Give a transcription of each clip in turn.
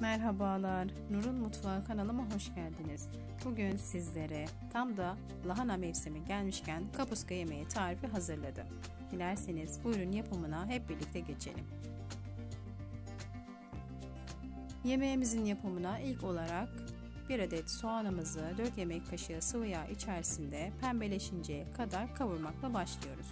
Merhabalar, Nur'un Mutfağı kanalıma hoş geldiniz. Bugün sizlere tam da lahana mevsimi gelmişken kapuska yemeği tarifi hazırladım. Dilerseniz buyurun yapımına hep birlikte geçelim. Yemeğimizin yapımına ilk olarak 1 adet soğanımızı 4 yemek kaşığı sıvı yağ içerisinde pembeleşinceye kadar kavurmakla başlıyoruz.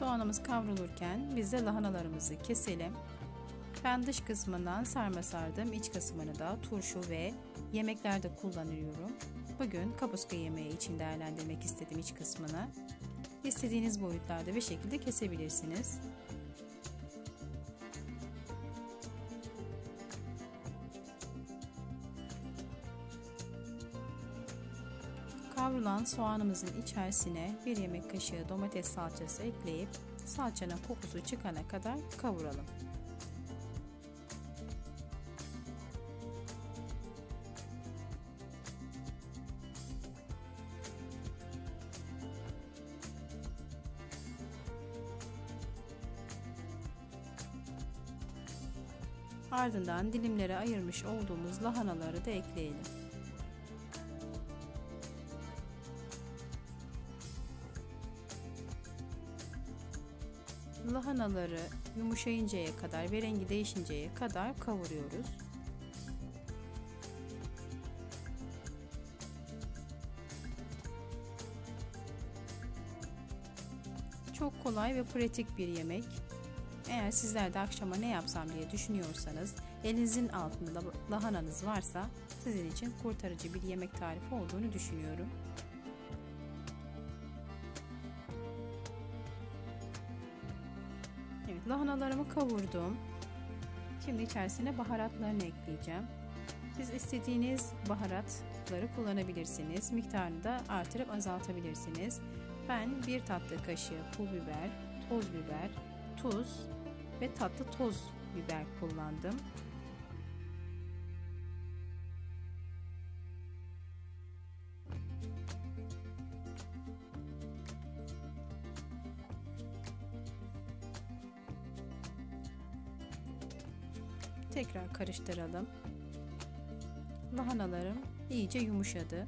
Soğanımız kavrulurken biz de lahanalarımızı keselim. Ben dış kısmından sarma sardım, iç kısmını da turşu ve yemeklerde kullanıyorum. Bugün kapuska yemeği için değerlendirmek istedim iç kısmını. İstediğiniz boyutlarda ve şekilde kesebilirsiniz. Kavrulan soğanımızın içerisine bir yemek kaşığı domates salçası ekleyip salçanın kokusu çıkana kadar kavuralım. Ardından dilimlere ayırmış olduğumuz lahanaları da ekleyelim. Lahanaları yumuşayıncaya kadar ve rengi değişinceye kadar kavuruyoruz. Çok kolay ve pratik bir yemek. Eğer sizler de akşama ne yapsam diye düşünüyorsanız elinizin altında lahananız varsa sizin için kurtarıcı bir yemek tarifi olduğunu düşünüyorum. Lahanalarımı kavurdum. Şimdi içerisine baharatlarını ekleyeceğim. Siz istediğiniz baharatları kullanabilirsiniz. Miktarını da artırıp azaltabilirsiniz. Ben bir tatlı kaşığı pul biber, toz biber, tuz ve tatlı toz biber kullandım. Tekrar karıştıralım. Lahanalarım iyice yumuşadı.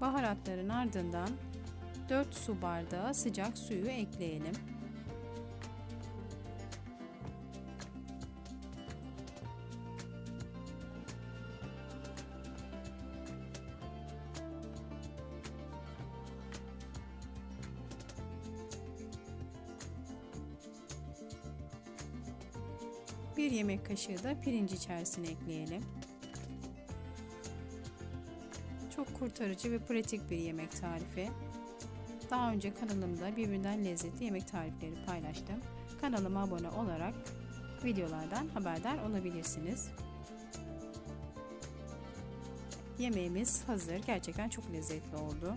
Baharatların ardından 4 su bardağı sıcak suyu ekleyelim. Bir yemek kaşığı da pirinç içerisine ekleyelim. Çok kurtarıcı ve pratik bir yemek tarifi. Daha önce kanalımda birbirinden lezzetli yemek tarifleri paylaştım. Kanalıma abone olarak videolardan haberdar olabilirsiniz. Yemeğimiz hazır. Gerçekten çok lezzetli oldu.